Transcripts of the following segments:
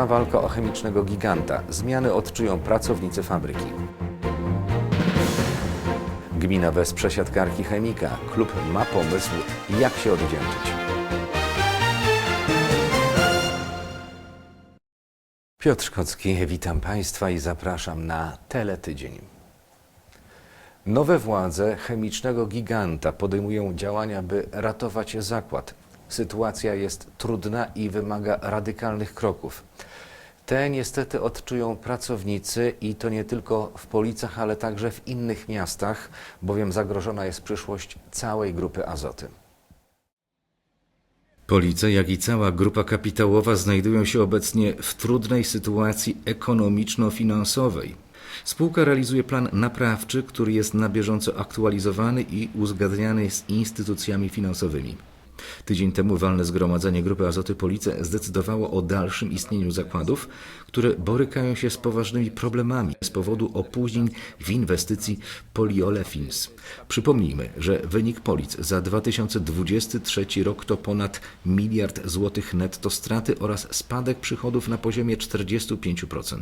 Trwa walka o chemicznego giganta. Zmiany odczują pracownicy fabryki. Gmina wesprze siatkarki chemika. Klub ma pomysł, jak się odwdzięczyć. Piotr Szkocki, witam Państwa i zapraszam na Teletydzień. Nowe władze chemicznego giganta podejmują działania, by ratować zakład. Sytuacja jest trudna i wymaga radykalnych kroków. Te niestety odczują pracownicy i to nie tylko w Policach, ale także w innych miastach, bowiem zagrożona jest przyszłość całej grupy Azoty. Police, jak i cała grupa kapitałowa znajdują się obecnie w trudnej sytuacji ekonomiczno-finansowej. Spółka realizuje plan naprawczy, który jest na bieżąco aktualizowany i uzgadniany z instytucjami finansowymi. Tydzień temu walne zgromadzenie Grupy Azoty Police zdecydowało o dalszym istnieniu zakładów, które borykają się z poważnymi problemami z powodu opóźnień w inwestycji Poliolefins. Przypomnijmy, że wynik Polic za 2023 rok to ponad miliard złotych netto straty oraz spadek przychodów na poziomie 45%.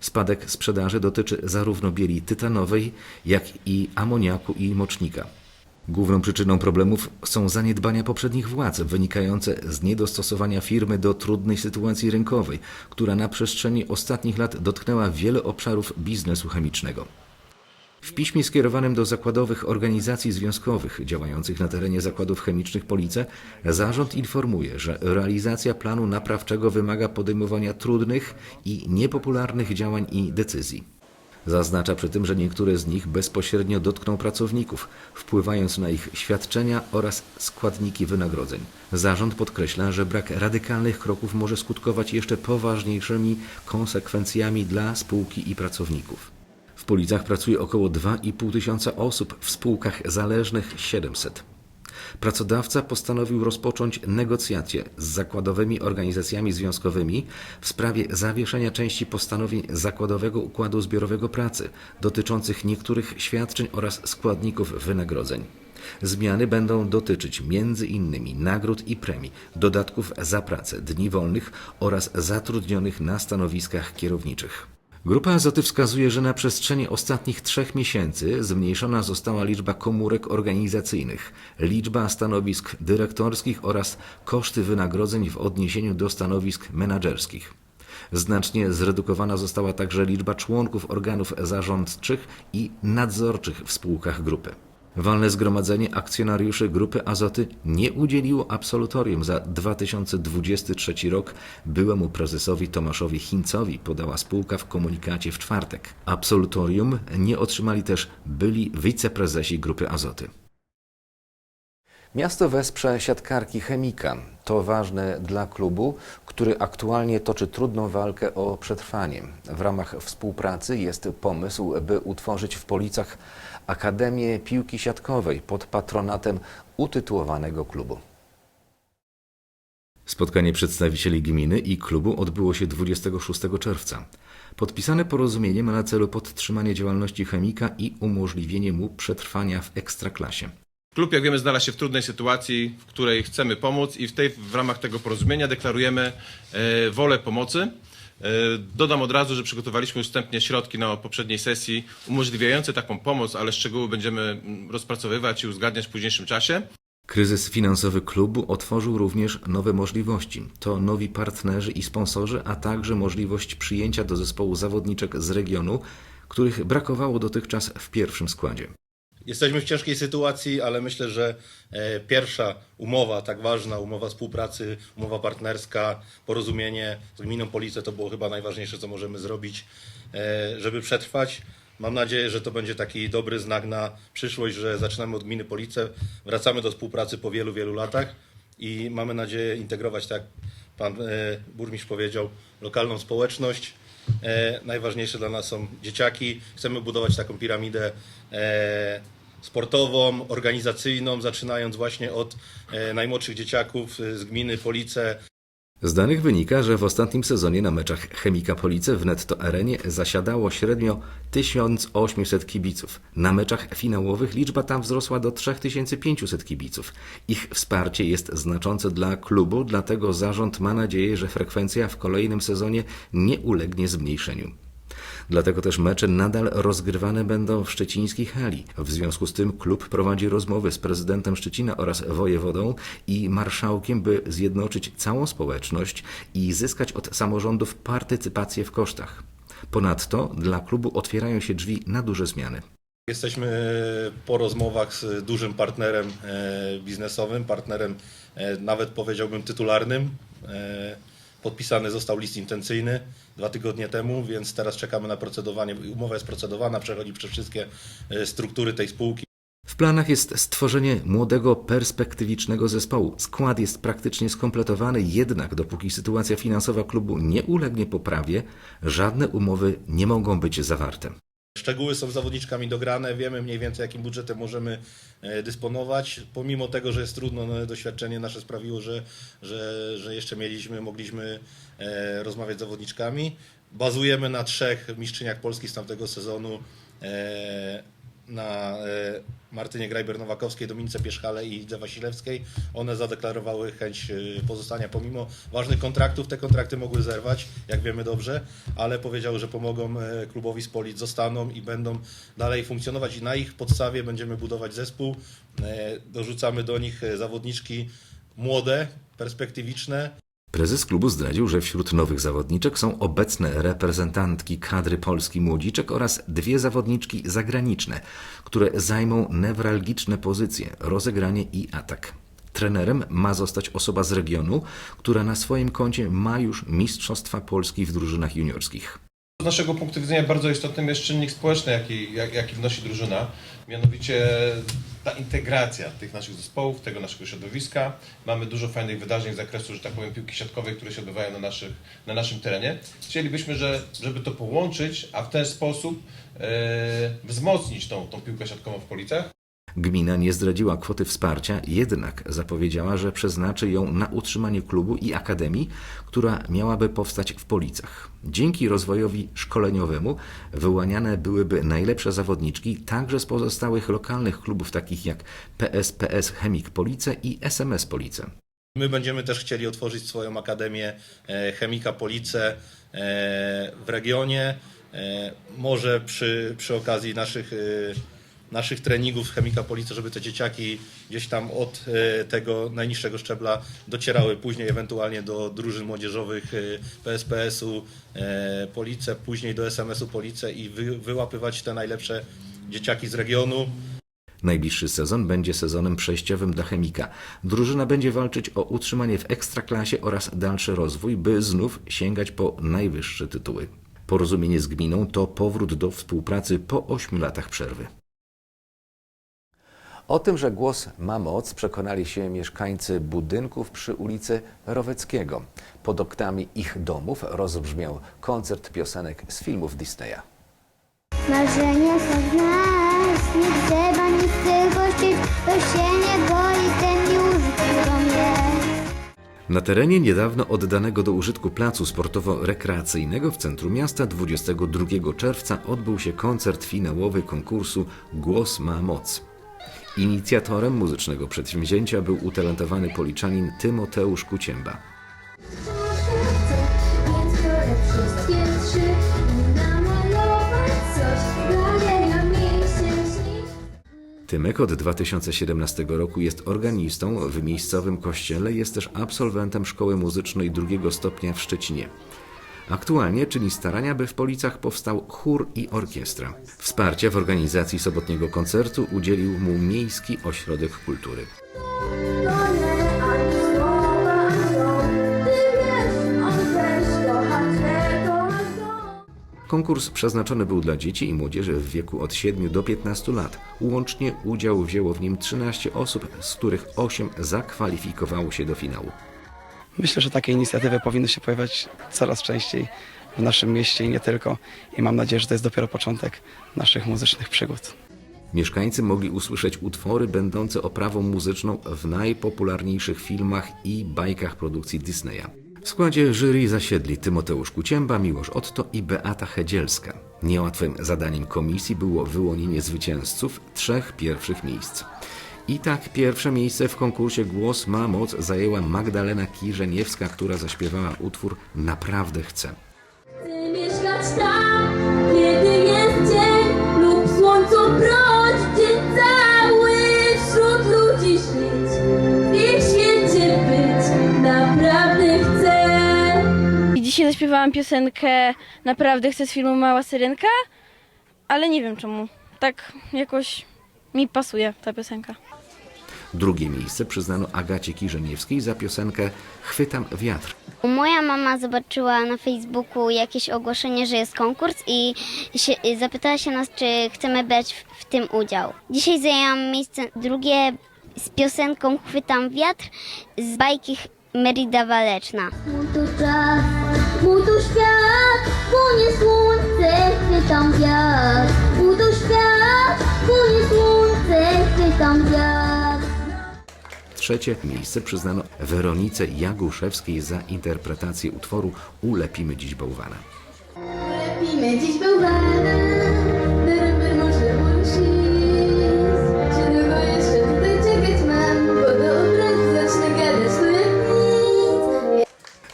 Spadek sprzedaży dotyczy zarówno bieli tytanowej, jak i amoniaku i mocznika. Główną przyczyną problemów są zaniedbania poprzednich władz, wynikające z niedostosowania firmy do trudnej sytuacji rynkowej, która na przestrzeni ostatnich lat dotknęła wiele obszarów biznesu chemicznego. W piśmie skierowanym do zakładowych organizacji związkowych działających na terenie zakładów chemicznych Police, zarząd informuje, że realizacja planu naprawczego wymaga podejmowania trudnych i niepopularnych działań i decyzji. Zaznacza przy tym, że niektóre z nich bezpośrednio dotkną pracowników, wpływając na ich świadczenia oraz składniki wynagrodzeń. Zarząd podkreśla, że brak radykalnych kroków może skutkować jeszcze poważniejszymi konsekwencjami dla spółki i pracowników. W Policach pracuje około 2,5 tysiąca osób, w spółkach zależnych 700. Pracodawca postanowił rozpocząć negocjacje z zakładowymi organizacjami związkowymi w sprawie zawieszenia części postanowień zakładowego układu zbiorowego pracy dotyczących niektórych świadczeń oraz składników wynagrodzeń. Zmiany będą dotyczyć m.in. nagród i premii, dodatków za pracę, dni wolnych oraz zatrudnionych na stanowiskach kierowniczych. Grupa Azoty wskazuje, że na przestrzeni ostatnich trzech miesięcy zmniejszona została liczba komórek organizacyjnych, liczba stanowisk dyrektorskich oraz koszty wynagrodzeń w odniesieniu do stanowisk menedżerskich. Znacznie zredukowana została także liczba członków organów zarządczych i nadzorczych w spółkach grupy. Walne Zgromadzenie Akcjonariuszy Grupy Azoty nie udzieliło absolutorium za 2023 rok byłemu prezesowi Tomaszowi Hincowi, podała spółka w komunikacie w czwartek. Absolutorium nie otrzymali też byli wiceprezesi Grupy Azoty. Miasto wesprze siatkarki chemika. To ważne dla klubu, który aktualnie toczy trudną walkę o przetrwanie. W ramach współpracy jest pomysł, by utworzyć w Policach Akademię Piłki Siatkowej pod patronatem utytułowanego klubu. Spotkanie przedstawicieli gminy i klubu odbyło się 26 czerwca. Podpisane porozumienie ma na celu podtrzymanie działalności chemika i umożliwienie mu przetrwania w ekstraklasie. Klub, jak wiemy, znalazł się w trudnej sytuacji, w której chcemy pomóc i w, tej, w ramach tego porozumienia deklarujemy e, wolę pomocy. E, dodam od razu, że przygotowaliśmy wstępnie środki na poprzedniej sesji umożliwiające taką pomoc, ale szczegóły będziemy rozpracowywać i uzgadniać w późniejszym czasie. Kryzys finansowy klubu otworzył również nowe możliwości. To nowi partnerzy i sponsorzy, a także możliwość przyjęcia do zespołu zawodniczek z regionu, których brakowało dotychczas w pierwszym składzie. Jesteśmy w ciężkiej sytuacji, ale myślę, że e, pierwsza umowa, tak ważna, umowa współpracy, umowa partnerska, porozumienie z gminą Police to było chyba najważniejsze, co możemy zrobić, e, żeby przetrwać. Mam nadzieję, że to będzie taki dobry znak na przyszłość, że zaczynamy od gminy Police, wracamy do współpracy po wielu, wielu latach i mamy nadzieję integrować, tak jak pan e, burmistrz powiedział, lokalną społeczność. E, najważniejsze dla nas są dzieciaki. Chcemy budować taką piramidę e, sportową, organizacyjną, zaczynając właśnie od e, najmłodszych dzieciaków z gminy Police, Z danych wynika, że w ostatnim sezonie na meczach Chemika Police w Netto Arenie zasiadało średnio 1800 kibiców. Na meczach finałowych liczba tam wzrosła do 3500 kibiców. Ich wsparcie jest znaczące dla klubu, dlatego zarząd ma nadzieję, że frekwencja w kolejnym sezonie nie ulegnie zmniejszeniu. Dlatego też mecze nadal rozgrywane będą w szczecińskiej hali. W związku z tym klub prowadzi rozmowy z prezydentem Szczecina oraz wojewodą i marszałkiem, by zjednoczyć całą społeczność i zyskać od samorządów partycypację w kosztach. Ponadto dla klubu otwierają się drzwi na duże zmiany. Jesteśmy po rozmowach z dużym partnerem e, biznesowym, partnerem e, nawet powiedziałbym tytularnym. E, Podpisany został list intencyjny dwa tygodnie temu, więc teraz czekamy na procedowanie. Umowa jest procedowana, przechodzi przez wszystkie e, struktury tej spółki. W planach jest stworzenie młodego, perspektywicznego zespołu. Skład jest praktycznie skompletowany, jednak dopóki sytuacja finansowa klubu nie ulegnie poprawie, żadne umowy nie mogą być zawarte. Szczegóły są z zawodniczkami dograne, wiemy mniej więcej jakim budżetem możemy e, dysponować. Pomimo tego, że jest trudno, no, doświadczenie nasze sprawiło, że, że, że jeszcze mieliśmy, mogliśmy e, rozmawiać z zawodniczkami. Bazujemy na trzech mistrzyniach Polski z tamtego sezonu. E, na e, Martynie Grajber-Nowakowskiej, Dominice Pierzchale i Idze Wasilewskiej. One zadeklarowały chęć e, pozostania pomimo ważnych kontraktów. Te kontrakty mogły zerwać, jak wiemy dobrze, ale powiedziały, że pomogą e, klubowi z Polic, zostaną i będą dalej funkcjonować i na ich podstawie będziemy budować zespół. Dorzucamy do nich zawodniczki młode, perspektywiczne, Prezes klubu zdradził, że wśród nowych zawodniczek są obecne reprezentantki kadry Polski Młodziczek oraz dwie zawodniczki zagraniczne, które zajmą newralgiczne pozycje rozegranie i atak. Trenerem ma zostać osoba z regionu, która na swoim koncie ma już Mistrzostwa Polski w drużynach juniorskich. Z naszego punktu widzenia bardzo istotnym jest czynnik społeczny, jaki, jak- jaki wnosi drużyna, mianowicie ta integracja tych naszych zespołów, tego naszego środowiska. Mamy dużo fajnych wydarzeń z zakresu, że tak powiem, piłki siatkowej, które się odbywają na, naszych, na naszym terenie. Chcielibyśmy, że, żeby to połączyć, a w ten sposób e, wzmocnić tą, tą piłkę siatkową w Policach. Gmina nie zdradziła kwoty wsparcia, jednak zapowiedziała, że przeznaczy ją na utrzymanie klubu i akademii, która miałaby powstać w Policach. Dzięki rozwojowi szkoleniowemu wyłaniane byłyby najlepsze zawodniczki także z pozostałych lokalnych klubów takich jak PSPS Chemik Police i SMS Police. My będziemy też chcieli otworzyć swoją akademię e, Chemika Police e, w regionie. E, Może przy, przy okazji naszych, naszych treningów Chemika Police, żeby te dzieciaki gdzieś tam od e, tego najniższego szczebla docierały później ewentualnie do drużyn młodzieżowych e, PSPS-u e, Police, później do SMS-u Police i wy, wyłapywać te najlepsze dzieciaki z regionu. Najbliższy sezon będzie sezonem przejściowym dla Chemika. Drużyna będzie walczyć o utrzymanie w ekstraklasie oraz dalszy rozwój, by znów sięgać po najwyższe tytuły. Porozumienie z gminą to powrót do współpracy po 8 latach przerwy. O tym, że głos ma moc, przekonali się mieszkańcy budynków przy ulicy Roweckiego. Pod oknami ich domów rozbrzmiał koncert piosenek z filmów Disneya. Marzenia są w nas, nie trzeba nic tylko chcieć, to się nie boi, ten już. Na terenie niedawno oddanego do użytku placu sportowo-rekreacyjnego w centrum miasta 22 czerwca odbył się koncert finałowy konkursu Głos ma moc. Inicjatorem muzycznego przedsięwzięcia był utalentowany policzanin Tymoteusz Kucięba. Tymek od 2017 roku jest organistą w miejscowym kościele, jest też absolwentem szkoły muzycznej drugiego stopnia w Szczecinie. Aktualnie czyni starania, by w Policach powstał chór i orkiestra. Wsparcia w organizacji sobotniego koncertu udzielił mu Miejski Ośrodek Kultury. Konkurs przeznaczony był dla dzieci i młodzieży w wieku od 7 do 15 lat. Łącznie udział wzięło w nim 13 osób, z których 8 zakwalifikowało się do finału. Myślę, że takie inicjatywy powinny się pojawiać coraz częściej w naszym mieście i nie tylko. I mam nadzieję, że to jest dopiero początek naszych muzycznych przygód. Mieszkańcy mogli usłyszeć utwory będące oprawą muzyczną w najpopularniejszych filmach i bajkach produkcji Disneya. W składzie jury zasiedli Tymoteusz Kucięba, Miłosz Otto i Beata Chedzielska. Niełatwym zadaniem komisji było wyłonienie zwycięzców trzech pierwszych miejsc. I tak pierwsze miejsce w konkursie Głos ma moc zajęła Magdalena Kirzeniewska, która zaśpiewała utwór Naprawdę chcę. Chcę mieszkać tam, kiedy jest dzień lub słońcu proć, dzień cały wśród ludzi żyć, w ich świecie być, naprawdę chcę. I Dzisiaj zaśpiewałam piosenkę Naprawdę chcę z filmu Mała Syrenka, ale nie wiem czemu. Tak jakoś mi pasuje ta piosenka. Drugie miejsce przyznano Agacie Kirzeniewskiej za piosenkę Chwytam wiatr. Moja mama zobaczyła na Facebooku jakieś ogłoszenie, że jest konkurs i się, i zapytała się nas, czy chcemy brać w, w tym udział. Dzisiaj zajęłam miejsce drugie z piosenką Chwytam wiatr z bajki Merida Waleczna. Mu tu czas, mu tu świat, płonie słońce, chwytam wiatr. Mu tu świat, płonie słońce, chwytam wiatr. Trzecie miejsce przyznano Weronice Jaguszewskiej za interpretację utworu Ulepimy dziś bałwana. Lepimy dziś bałwana.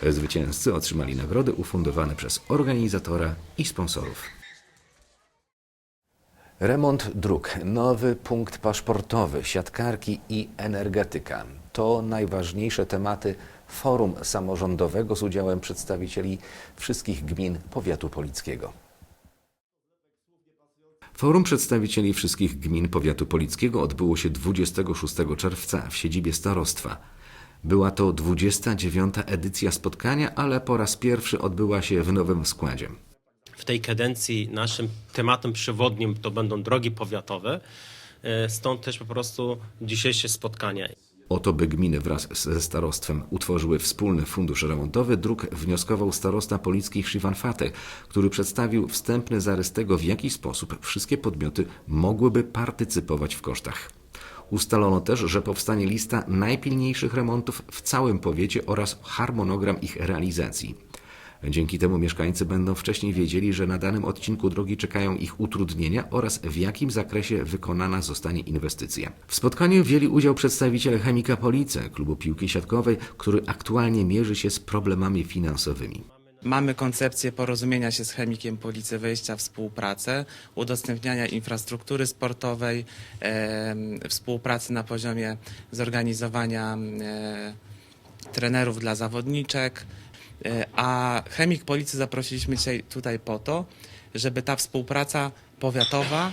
Zwycięzcy otrzymali nagrody ufundowane przez organizatora i sponsorów. Remont dróg, nowy punkt paszportowy, siatkarki i energetyka to najważniejsze tematy forum samorządowego z udziałem przedstawicieli wszystkich gmin powiatu polickiego. Forum przedstawicieli wszystkich gmin powiatu polickiego odbyło się 26 czerwca w siedzibie starostwa. Była to 29. edycja spotkania, ale po raz pierwszy odbyła się w nowym składzie. W tej kadencji naszym tematem przewodnim to będą drogi powiatowe. E, Stąd też po prostu dzisiejsze spotkanie. O to, by gminy wraz ze starostwem utworzyły wspólny fundusz remontowy, dróg wnioskował starosta policki Shivan Fateh, który przedstawił wstępny zarys tego, w jaki sposób wszystkie podmioty mogłyby partycypować w kosztach. Ustalono też, że powstanie lista najpilniejszych remontów w całym powiecie oraz harmonogram ich realizacji. Dzięki temu mieszkańcy będą wcześniej wiedzieli, że na danym odcinku drogi czekają ich utrudnienia oraz w jakim zakresie wykonana zostanie inwestycja. W spotkaniu wzięli udział przedstawiciele Chemika Police, klubu piłki siatkowej, który aktualnie mierzy się z problemami finansowymi. Mamy koncepcję porozumienia się z chemikiem Policy, wejścia w współpracę, udostępniania infrastruktury sportowej, em, współpracy na poziomie zorganizowania e, trenerów dla zawodniczek. E, a chemik Policy zaprosiliśmy dzisiaj tutaj po to, żeby ta współpraca powiatowa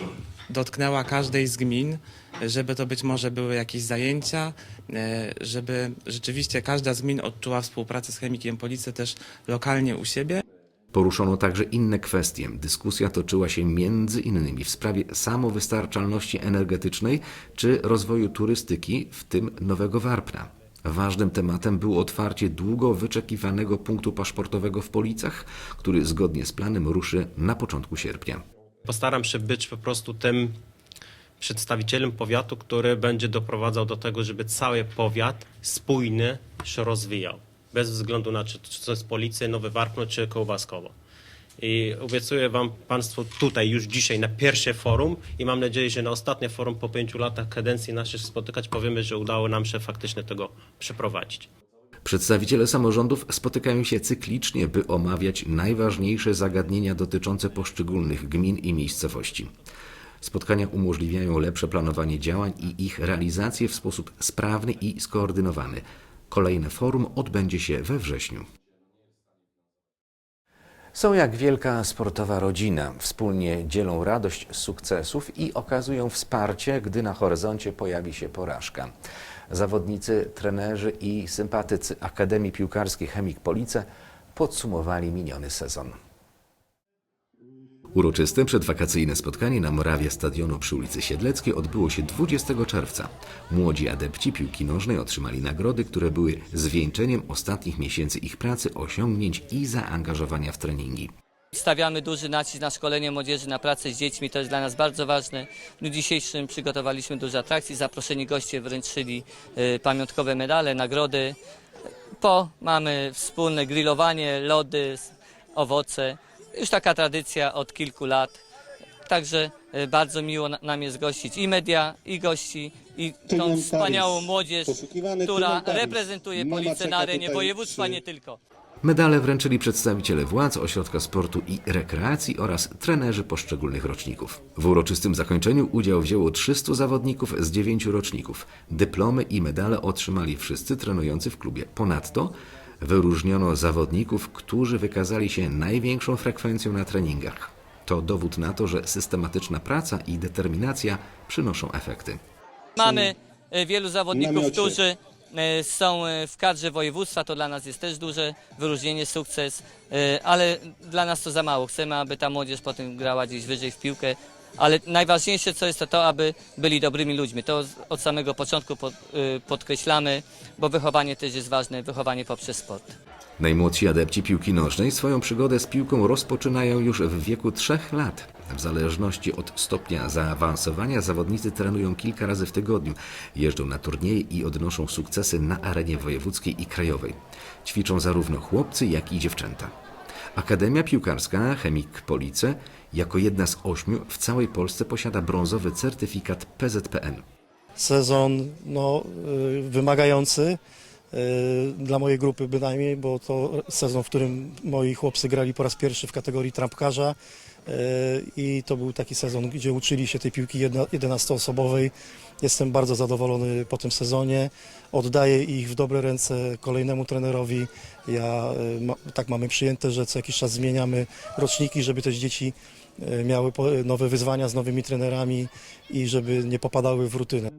dotknęła każdej z gmin, żeby to być może były jakieś zajęcia, e, żeby rzeczywiście każda z gmin odczuła współpracę z chemikiem Policy też lokalnie u siebie. Poruszono także inne kwestie. Dyskusja toczyła się między innymi w sprawie samowystarczalności energetycznej czy rozwoju turystyki, w tym Nowego Warpna. Ważnym tematem było otwarcie długo wyczekiwanego punktu paszportowego w Policach, który zgodnie z planem ruszy na początku sierpnia. Postaram się być po prostu tym przedstawicielem powiatu, który będzie doprowadzał do tego, żeby cały powiat spójny się rozwijał. Bez względu na czy to jest Policja, Nowe Warpno czy Kołbaskowo. I obiecuję Wam Państwu tutaj już dzisiaj na pierwsze forum i mam nadzieję, że na ostatnie forum po pięciu latach kadencji naszych spotykać powiemy, że udało nam się faktycznie tego przeprowadzić. Przedstawiciele samorządów spotykają się cyklicznie, by omawiać najważniejsze zagadnienia dotyczące poszczególnych gmin i miejscowości. Spotkania umożliwiają lepsze planowanie działań i ich realizację w sposób sprawny i skoordynowany. Kolejne forum odbędzie się we wrześniu. Są jak wielka sportowa rodzina. Wspólnie dzielą radość z sukcesów i okazują wsparcie, gdy na horyzoncie pojawi się porażka. Zawodnicy, trenerzy i sympatycy Akademii Piłkarskiej Chemik Police podsumowali miniony sezon. Uroczyste przedwakacyjne spotkanie na murawie stadionu przy ulicy Siedleckiej odbyło się 20 czerwca. Młodzi adepci piłki nożnej otrzymali nagrody, które były zwieńczeniem ostatnich miesięcy ich pracy, osiągnięć i zaangażowania w treningi. Stawiamy duży nacisk na szkolenie młodzieży, na pracę z dziećmi, to jest dla nas bardzo ważne. W dniu dzisiejszym przygotowaliśmy dużo atrakcji, zaproszeni goście wręczyli y, pamiątkowe medale, nagrody. Po mamy wspólne grillowanie, lody, owoce. Już taka tradycja od kilku lat. Także e, bardzo miło na- nam jest gościć i media, i gości, i tą wspaniałą młodzież, która reprezentuje Policję na arenie województwa, nie tylko. Medale wręczyli przedstawiciele władz, ośrodka sportu i rekreacji oraz trenerzy poszczególnych roczników. W uroczystym zakończeniu udział wzięło 300 zawodników z 9 roczników. Dyplomy i medale otrzymali wszyscy trenujący w klubie. Ponadto wyróżniono zawodników, którzy wykazali się największą frekwencją na treningach. To dowód na to, że systematyczna praca i determinacja przynoszą efekty. Mamy e, wielu zawodników, którzy e, są e, w kadrze województwa, to dla nas jest też duże wyróżnienie, sukces, ale dla nas to za mało. Chcemy, aby ta młodzież potem grała gdzieś wyżej w piłkę, ale najważniejsze co jest to to, aby byli dobrymi ludźmi. To od samego początku e, podkreślamy, bo wychowanie też jest ważne, wychowanie poprzez sport. Najmłodsi adepci piłki nożnej swoją przygodę z piłką rozpoczynają już w wieku 3 lat. W zależności od stopnia zaawansowania zawodnicy trenują kilka razy w tygodniu, jeżdżą na turnieje i odnoszą sukcesy na arenie wojewódzkiej i krajowej. Ćwiczą zarówno chłopcy, jak i dziewczęta. Akademia Piłkarska Chemik Police jako jedna z ośmiu w całej Polsce posiada brązowy certyfikat PZPN. sezon no, y, wymagający y, dla mojej grupy bynajmniej, bo to sezon, w którym moi chłopcy grali po raz pierwszy w kategorii trampkarza i to był taki sezon, gdzie uczyli się tej piłki jedna- 11-osobowej. Jestem bardzo zadowolony po tym sezonie. Oddaję ich w dobre ręce kolejnemu trenerowi. Ja, ma, tak mamy przyjęte, że co jakiś czas zmieniamy roczniki, żeby też dzieci y, miały nowe wyzwania z nowymi trenerami i żeby nie popadały w rutynę.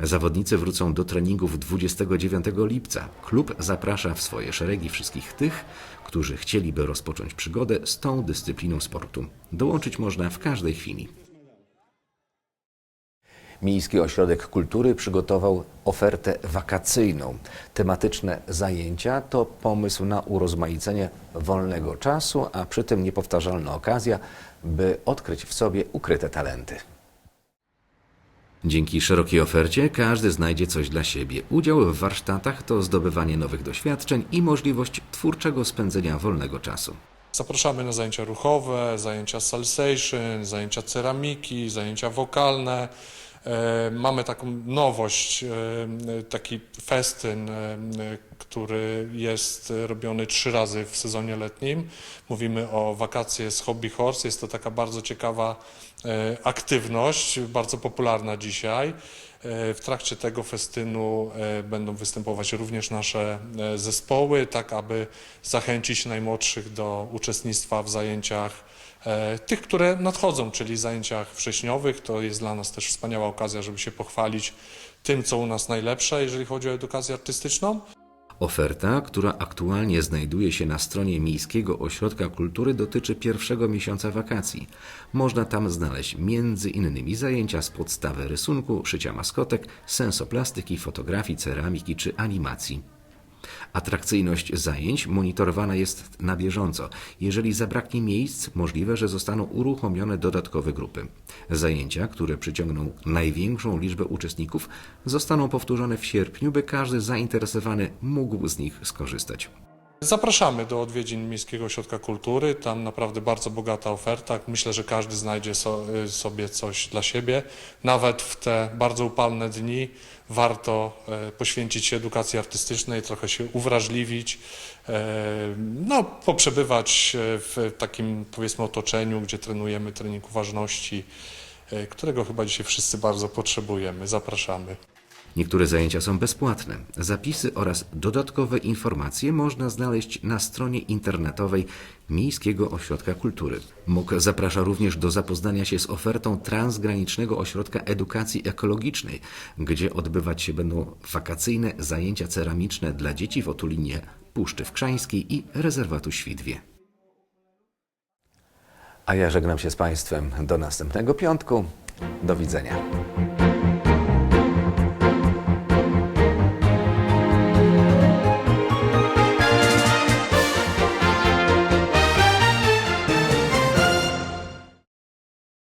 Zawodnicy wrócą do treningów 29 lipca. Klub zaprasza w swoje szeregi wszystkich tych, którzy chcieliby rozpocząć przygodę z tą dyscypliną sportu. Dołączyć można w każdej chwili. Miejski Ośrodek Kultury przygotował ofertę wakacyjną. Tematyczne zajęcia to pomysł na urozmaicenie wolnego czasu, a przy tym niepowtarzalna okazja, by odkryć w sobie ukryte talenty. Dzięki szerokiej ofercie każdy znajdzie coś dla siebie. Udział w warsztatach to zdobywanie nowych doświadczeń i możliwość twórczego spędzenia wolnego czasu. Zapraszamy na zajęcia ruchowe, zajęcia salsation, zajęcia ceramiki, zajęcia wokalne. E, Mamy taką nowość, e, taki festyn, e, który jest robiony trzy razy w sezonie letnim. Mówimy o wakacje z Hobby Horse. Jest to taka bardzo ciekawa aktywność, bardzo popularna dzisiaj. E, W trakcie tego festynu e, będą występować również nasze e, zespoły, tak aby zachęcić najmłodszych do uczestnictwa w zajęciach e, tych, które nadchodzą, czyli zajęciach wrześniowych. To jest dla nas też wspaniała okazja, żeby się pochwalić tym, co u nas najlepsze, jeżeli chodzi o edukację artystyczną. Oferta, która aktualnie znajduje się na stronie Miejskiego Ośrodka Kultury, dotyczy pierwszego miesiąca wakacji. Można tam znaleźć innymi zajęcia z podstawy rysunku, szycia maskotek, sensoplastyki, fotografii, ceramiki czy animacji. Atrakcyjność zajęć monitorowana jest na bieżąco. Jeżeli zabraknie miejsc, możliwe, że zostaną uruchomione dodatkowe grupy. Zajęcia, które przyciągną największą liczbę uczestników, zostaną powtórzone w sierpniu, by każdy zainteresowany mógł z nich skorzystać. Zapraszamy do odwiedzin Miejskiego Ośrodka Kultury. Tam naprawdę bardzo bogata oferta. Myślę, że każdy znajdzie so, y, sobie coś dla siebie. Nawet w te bardzo upalne dni warto e, poświęcić się edukacji artystycznej, trochę się uwrażliwić, e, no, poprzebywać w takim powiedzmy otoczeniu, gdzie trenujemy trening uważności, którego chyba dzisiaj wszyscy bardzo potrzebujemy. Zapraszamy. Niektóre zajęcia są bezpłatne. Zapisy oraz dodatkowe informacje można znaleźć na stronie internetowej Miejskiego Ośrodka Kultury. MOK zaprasza również do zapoznania się z ofertą Transgranicznego Ośrodka Edukacji Ekologicznej, gdzie odbywać się będą wakacyjne zajęcia ceramiczne dla dzieci w otulinie Puszczy Wkrzańskiej i rezerwatu Świdwie. A ja żegnam się z Państwem do następnego piątku. Do widzenia.